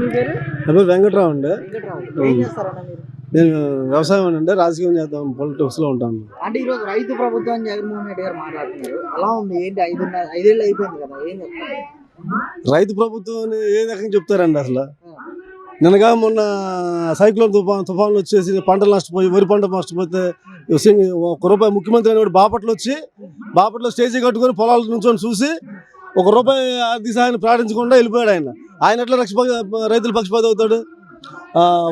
మీ పేరు? నా పేరు వెంకట్రావు అండి. వెంకట్రావు. ఏం చేస్తారన్న మీరు? నేను వ్యవసాయం అంటే రాజకీయం చేద్దాం politics లో ఉంటాను. అంటే ఈ రోజు రైతు ప్రభుత్వం జగన్మోహన్ రెడ్డి గారు మాట్లాడుతున్నారు. ఎలా ఉంది ఏంటి ఐదు ఐదేళ్ళు అయిపోయింది కదా ఏం చెప్తారు? రైతు ప్రభుత్వం ఏ రకంగా చెప్తారండి అసలు? నిన్నగా మొన్న సైక్లోన్ తుఫాన్ తుఫాన్లు వచ్చేసి పంటలు నష్టపోయి వరి పంట నష్టపోతే సింగ్ ఒక రూపాయి ముఖ్యమంత్రి అనేవాడు బాపట్లో వచ్చి బాపట్లో స్టేజీ కట్టుకొని పొలాల నుంచి చూసి ఒక రూపాయి ఆర్థిక సహాయాన్ని ప్రకటించకుండా వెళ్ళిపోయాడు ఆయన. ఆయన ఎట్లా రక్ష రైతుల పక్షపాతి అవుతాడు?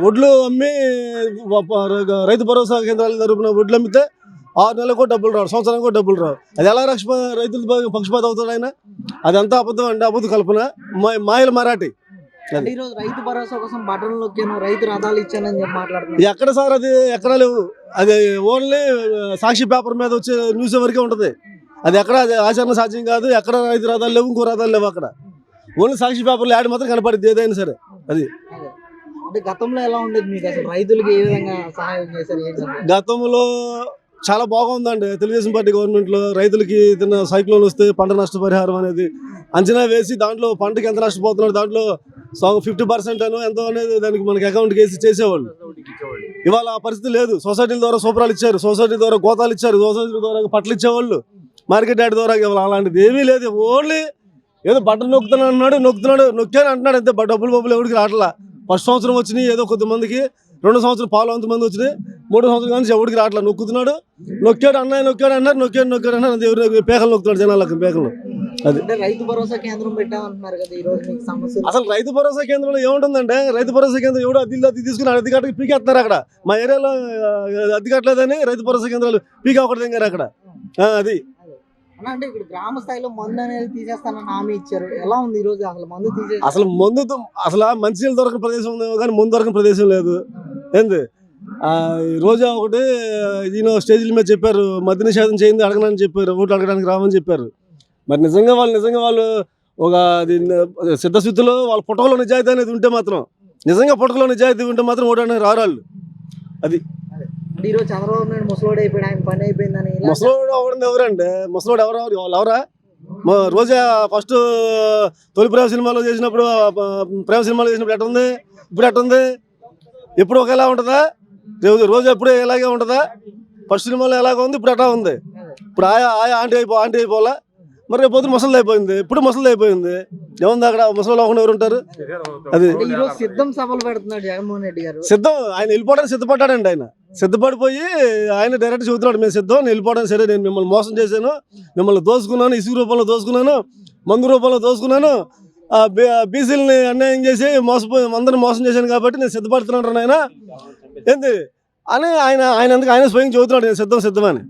వడ్లు అమ్మి రైతు భరోసా కేంద్రాల తరపున వడ్లు అమ్మితే ఆరు నెలలకు కూడా డబ్బులు రావు సంవత్సరానికి కూడా డబ్బులు రావు. అది ఎలా రక్ష రైతుల పక్షపాతి అవుతాడు ఆయన? అదంతా అబద్ధం అండి అబద్ధ కల్పన. మా- మాయల మరాఠీ. అంటే ఈ రోజు రైతు భరోసా కోసం బటన్ నొక్కాను రైతు రథాలు ఇచ్చానని చెప్పి మాట్లాడుతున్నారు. ఎక్కడ సార్ అది? ఎక్కడ లేవు. అది ఓన్లీ సాక్షి పేపర్ మీద వచ్చే న్యూస్ వరకే ఉంటుంది. అది ఎక్కడ ఆచరణ సాధ్యం కాదు ఎక్కడ రైతు రథాలు లేవు ఇంకో రథాలు లేవు అక్కడ. ఓన్లీ సాక్షి పేపర్లో యాడ్ మాత్రం కనపడింది ఏదైనా సరే. అది. అంటే గతంలో ఎలా ఉండేది మీకు? అసలు రైతులకు ఏ విధంగా సహాయం చేశారు? గతంలో చాలా బాగుందండి. తెలుగుదేశం పార్టీ గవర్నమెంట్లో రైతులకి ఏదైనా సైక్లోన్ వస్తే పంట నష్టపరిహారం అనేది అంచనా వేసి దాంట్లో పంటకి ఎంత నష్టపోతున్నాడు దాంట్లో ఫిఫ్టీ పర్సెంట్ అను ఎంతో అనేది దానికి మనకి అకౌంట్కి వేసి చేసేవాళ్ళు. ఇవాళ ఆ పరిస్థితి లేదు. సొసైటీల ద్వారా సూపరాలు ఇచ్చారు. సొసైటీ ద్వారా గోతాలు ఇచ్చారు. సొసైటీ ద్వారా పట్లు ఇచ్చేవాళ్ళు. మార్కెట్ యార్డ్ ద్వారా ఇవాళ అలాంటిది ఏమీ లేదు. ఓన్లీ ఏదో బట్టలు నొక్కుతున్నాడు అన్నాడు నొక్కుతున్నాడు నొక్కాను అంటున్నాడు. అంతే డబ్బులు బబ్బులు ఎవరికి రావట్లా? ఫస్ట్ సంవత్సరం వచ్చినాయి ఏదో కొంతమందికి రెండు సంవత్సరం పాలు అంత మంది వచ్చినాయి. మూడు సంవత్సరం కానీ ఎవరికి రావట్లా? నొక్కుతున్నాడు. నొక్కాడు అన్నయ్య నొక్కాడు అన్నారు నొక్కాడు నొక్కాడు అన్నారు అంతే ఎవరు పేకలు నొక్కుతున్నాడు జనాలకు పేకలు. అది. రైతు భరోసా కేంద్రం పెట్టామంటున్నారు కదా ఈ రోజు మీకు సమస్య అసలు రైతు భరోసా కేంద్రంలో ఏముంటుందంటే రైతు భరోసా కేంద్రం ఎవడో అద్దెలు అద్దె తీసుకుని కట్టకి పీకేస్తున్నారు అక్కడ. మా ఏరియాలో అద్దె కట్టలేదని రైతు భరోసా కేంద్రాలు పీకే ఒకటి దిగారు అక్కడ. అది. అంటే ఇక్కడ గ్రామ స్థాయిలో మందు అనేది తీసేస్తానని హామీ ఇచ్చారు. ఎలా ఉంది ఈ రోజు అసలు మందు తీసే అసలు మందుతో అసలు మంచి నీళ్ళు దొరకని ప్రదేశం ఉంది కానీ ముందు దొరకని ప్రదేశం లేదు. ఏంది? రోజా ఒకటి ఈయన స్టేజీల మీద చెప్పారు మద్య నిషేధం చేయింది అడగనని చెప్పారు ఓట్లు అడగడానికి రామని చెప్పారు. మరి నిజంగా వాళ్ళు నిజంగా వాళ్ళు ఒక సిద్ధశుద్ధిలో వాళ్ళ పుట్టకలో నిజాయితీ అనేది ఉంటే మాత్రం నిజంగా పుట్టకలో నిజాయితీ ఉంటే మాత్రం ఓటానికి రారాళ్ళు. అది ఇప్పుడు ఈరోజు చంద్రబాబు నాయుడు ముసలోడు అయిపోయాడు ఆయన పని అయిపోయిందని ముసలోడు ఎవరండి? ఎవరండి? ముసలోడు ఎవరు? వాళ్ళు ఎవరా? రోజా ఫస్ట్ తొలి ప్రేమ సినిమాలో చేసినప్పుడు ప్రేమ సినిమాలో చేసినప్పుడు ఎట్టుంది? ఇప్పుడు ఎట్టుంది? ఎప్పుడు ఒకేలా ఉంటుందా? రోజు రోజు ఎప్పుడు ఇలాగే ఉంటుందా? ఫస్ట్ సినిమాలో ఎలాగ ఉంది? ఇప్పుడు ఎట్లా ఉంది? ఇప్పుడు ఆయా ఆయా ఆంటీ అయిపో ఆంటీ అయిపోవాలా? మరి రేపు పొద్దున ముసలి అయిపోయింది. ఇప్పుడు ముసలి అయిపోయింది. ఏముంది అక్కడ ముసలి అవ్వకుండా ఎవరు ఉంటారు? అది. సిద్ధం సభలు పెడుతున్నాడు జగన్మోహన్ రెడ్డి గారు. సిద్ధం ఆయన వెళ్ళిపోవడానికి సిద్ధపడ్డాడండి ఆయన. సిద్ధపడిపోయి ఆయన డైరెక్ట్ చెబుతున్నాడు మేము సిద్ధం నేను వెళ్ళిపోవడానికి సరే నేను మిమ్మల్ని మోసం చేశాను మిమ్మల్ని దోసుకున్నాను ఇసుక రూపంలో దోసుకున్నాను మందు రూపంలో దోసుకున్నాను బీసీలని అన్యాయం చేసి మోసపోయి అందరిని మోసం చేశాను కాబట్టి నేను సిద్ధపడుతున్నాను ఆయన ఏంది? అని ఆయన ఆయన ఎందుకు ఆయన స్వయం చెబుతున్నాడు నేను సిద్ధం సిద్ధమని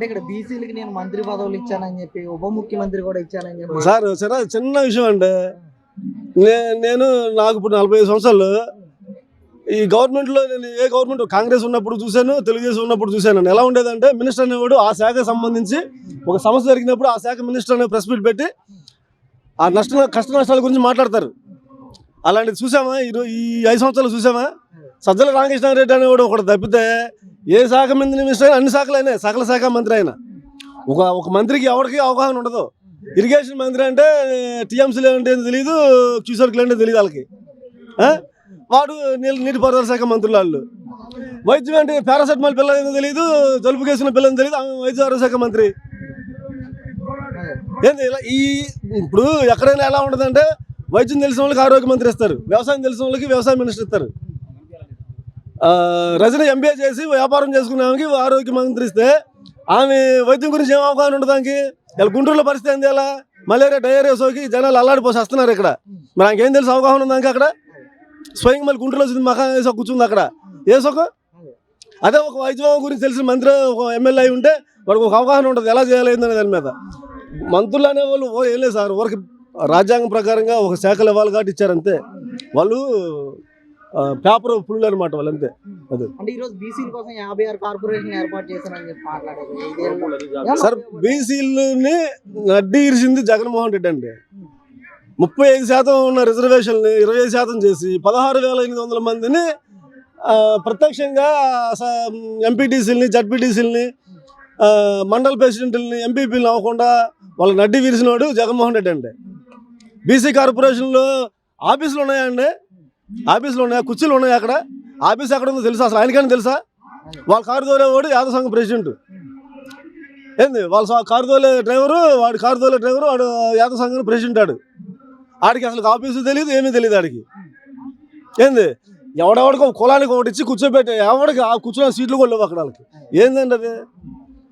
అంటే ఇక్కడ బీసీలకి నేను మంత్రి పదవులు ఇచ్చానని చెప్పి ఉప ముఖ్యమంత్రి కూడా ఇచ్చానని చెప్పి సార్ సరే చిన్న విషయం అండి. నేను నాకు ఇప్పుడు నలభై ఐదు సంవత్సరాలు. ఈ గవర్నమెంట్లో నేను ఏ గవర్నమెంట్ కాంగ్రెస్ ఉన్నప్పుడు చూశాను తెలుగుదేశం ఉన్నప్పుడు చూశాను. ఎలా ఉండేదంటే మినిస్టర్ అనేవాడు ఆ శాఖకు సంబంధించి ఒక సమస్య జరిగినప్పుడు ఆ శాఖ మినిస్టర్ అనే ప్రెస్ మీట్ పెట్టి ఆ నష్ట కష్ట నష్టాల గురించి మాట్లాడతారు. అలాంటిది చూసామా ఈ ఈ ఐదు సంవత్సరాలు చూసామా సజ్జల రామకృష్ణారెడ్డి అనేవాడు ఒకటి తప్పితే ఏ శాఖ మంత్రి మినిస్టర్ అన్ని శాఖలైనా సకల శాఖ మంత్రి అయినా. ఒక ఒక మంత్రికి ఎవరికి అవగాహన ఉండదు. ఇరిగేషన్ మంత్రి అంటే టీఎంసీలు ఏంటి తెలియదు క్యూసర్లు ఏంటో తెలియదు వాళ్ళకి. వాడు నీళ్ళ నీటిపారుదల శాఖ మంత్రులు వాళ్ళు. వైద్యం అంటే పారాసెటమాల్ పిల్ల ఏందో తెలియదు జలుబు కేసిన పిల్లని తెలియదు ఆమె వైద్య ఆరోగ్య శాఖ మంత్రి. ఏంది ఇలా ఈ ఇప్పుడు ఎక్కడైనా ఎలా ఉంటుందంటే వైద్యం తెలిసిన వాళ్ళకి ఆరోగ్య మంత్రి ఇస్తారు వ్యవసాయం తెలిసిన వాళ్ళకి వ్యవసాయ మినిస్టర్ ఇస్తారు. రజని ఎంబీఏ చేసి వ్యాపారం చేసుకున్న ఆమెకి ఆరోగ్య మంత్రి ఇస్తే ఆమె వైద్యం గురించి ఏం అవగాహన ఉండదానికి ఇలా గుంటూరులో పరిస్థితి ఏంది ఎలా మలేరియా డయేరియా సోకి జనాలు అల్లాడిపోసి వస్తున్నారు ఇక్కడ. మరి ఆమెకేం తెలుసు అవగాహన ఉందా అక్కడ? స్వయం మళ్ళీ గుంటూరులో వచ్చింది మకా వేసో కూర్చుంది అక్కడ. ఏ సుఖం అదే ఒక వైద్యం గురించి తెలిసిన మంత్రి ఒక ఎమ్మెల్యే అయి ఉంటే వాడికి ఒక అవగాహన ఉంటుంది ఎలా చేయాలి ఏందనే దాని మీద. మంత్రులు అనేవాళ్ళు ఓ ఏం లేదు సార్ ఊరికి రాజ్యాంగం ప్రకారంగా ఒక శాఖలు ఇవ్వాలి కాబట్టి ఇచ్చారంతే వాళ్ళు పేపర్ పుల్లు అనమాట వాళ్ళు అంతే అది. అంటే ఈ రోజు బీసీల కోసం యాభై ఆరు కార్పొరేషన్ ఏర్పాటు చేశానని చెప్పి మాట్లాడారు. ఐదేళ్ళు. సార్ బీసీలని నడ్డి ఇరిసింది జగన్మోహన్ రెడ్డి అండి. ముప్పై ఐదు శాతం ఉన్న రిజర్వేషన్ని ఇరవై ఐదు శాతం చేసి పదహారు వేల ఎనిమిది వందల మందిని ఆ, ప్రత్యక్షంగా ఎంపీటీసీలని జడ్పీటీసీలని మండల ప్రెసిడెంట్లని ఎంపీపీలని అవ్వకుండా వాళ్ళ నడ్డి విరిసినవాడు జగన్మోహన్ రెడ్డి అండి. బీసీ కార్పొరేషన్లో ఆఫీసులు ఉన్నాయండి. ఆఫీసులు ఉన్నాయా? కుర్చీలు ఉన్నాయా అక్కడ? ఆఫీస్ ఎక్కడ ఉందో తెలుసా? అసలు ఆయనకైనా తెలుసా? వాళ్ళ కారు తోలేవాడు యాదవ సంఘం ప్రెసిడెంట్. ఏంది? వాళ్ళ కారు తోలే డ్రైవరు వాడు కారు తోలే డ్రైవరు వాడు యాదవ సంఘం ప్రెసిడెంట్ ఆడు. ఆడికి అసలు ఆఫీసు తెలియదు ఏమీ తెలియదు ఆడికి. ఏంది? ఎవడెవడికో కులానికి ఒకటి ఇచ్చి కూర్చోబెట్టే ఎవడికి ఆ కూర్చున్న సీట్లు కూడా లేవు అక్కడ వాళ్ళకి. ఏందండి అది?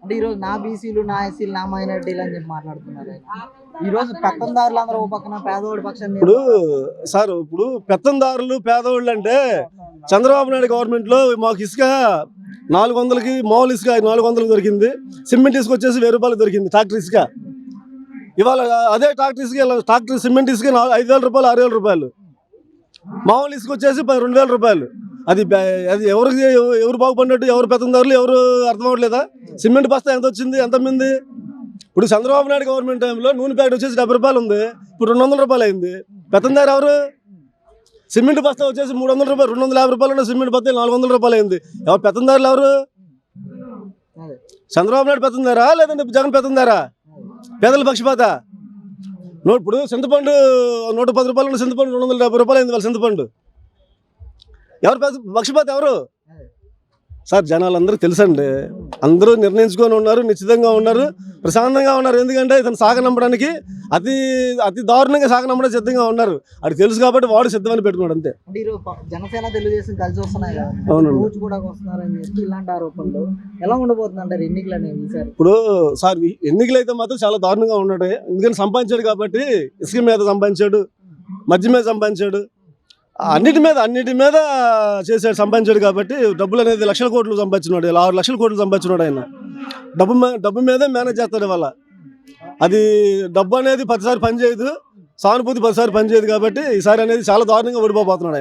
అంటే ఈ రోజు నా బీసీలు నా ఎస్సీలు నా మైనార్టీలు అని చెప్పి మాట్లాడుతున్నారు ఆయన. ఈ రోజు పెత్తందారులు అందరూ ఓ పక్కన పేదవాడి పక్షాన్ని ఇప్పుడు సార్ ఇప్పుడు పెత్తందారులు పేదవాళ్ళు అంటే చంద్రబాబు నాయుడు గవర్నమెంట్లో మాకు ఇసుక నాలుగు వందలకి మామూలు ఇసుక నాలుగు వందలకు దొరికింది. సిమెంట్ ఇసుక వచ్చేసి వెయ్యి రూపాయలు దొరికింది ట్రాక్టర్ ఇసుక. ఇవాళ అదే ట్రాక్టర్ ఇసుక ట్రాక్టర్ సిమెంట్ ఇసుక నాలుగు ఐదు వేల రూపాయలు ఆరు వేల రూపాయలు. మామూలు ఇసుక వచ్చేసి రెండు వేల రూపాయలు. అది అది ఎవరికి ఎవరు బాగుపడినట్టు ఎవరు పెత్తందారులు ఎవరు అర్థం అవ్వట్లేదా? సిమెంట్ బస్తా ఎంత వచ్చింది ఎంత మంది ఇప్పుడు చంద్రబాబు నాయుడు గవర్నమెంట్ టైంలో నూనె ప్యాకెట్ వచ్చేసి డెబ్బై రూపాయలు ఉంది ఇప్పుడు రెండు వందల రూపాయలు అయింది. పెత్తందారు ఎవరు? సిమెంట్ బస్తా వచ్చేసి మూడు వందల రూపాయలు రెండు వందల యాభై రూపాయలు ఉన్న సిమెంట్ బస్తా నాలుగు వందల రూపాయలు అయింది. ఎవరు పెత్తందారులు ఎవరు? చంద్రబాబు నాయుడు పెత్తందారా లేదంటే జగన్ పెత్తందారా? పేదల పక్షపాత. నో ఇప్పుడు చింతపండు నూట పది రూపాయలు ఉన్న చింతపండు రెండు వందల డెబ్బై రూపాయలు అయింది వాళ్ళ చింతపండు. ఎవరు పక్షపాత ఎవరు? సార్ జనాలందరూ తెలుసండి. అందరూ నిర్ణయించుకొని ఉన్నారు నిశ్చితంగా ఉన్నారు ప్రశాంతంగా ఉన్నారు. ఎందుకంటే ఇతను సాగనంపడానికి అతి అతి దారుణంగా సాగనంపడానికి సిద్ధంగా ఉన్నారు. అది తెలుసు కాబట్టి వాడు సిద్ధమని పెట్టుకున్నాడు అంతే. జనసేన తెలుగుదేశం కలిసి వస్తున్నాయి అవునండి. రోజు కూడా వస్తున్నారని చెప్పి ఇలాంటి ఆరోపణలు ఎలా ఉండబోతుంది అంటారు ఎన్నికలు అనేవి ఈసారి? ఇప్పుడు సార్ ఎన్నికలు అయితే మాత్రం చాలా దారుణంగా ఉన్నాడు ఎందుకంటే సంపాదించాడు కాబట్టి ఇసుక మీద సంపాదించాడు మధ్య మీద సంపాదించాడు. అన్నిటి మీద అన్నిటి మీద చేశాడు సంపాదించాడు కాబట్టి డబ్బులు అనేది లక్షల కోట్లు సంపాదించినాడు ఇలా ఆరు లక్షల కోట్లు సంపాదించినాడు ఆయన. డబ్బు డబ్బు మీదే మేనేజ్ చేస్తాడు వాళ్ళ అది డబ్బు అనేది పదిసారి పనిచేయదు సానుభూతి పదిసారి పనిచేయదు కాబట్టి ఈసారి అనేది చాలా దారుణంగా ఓడిపోతున్నాడు ఆయన.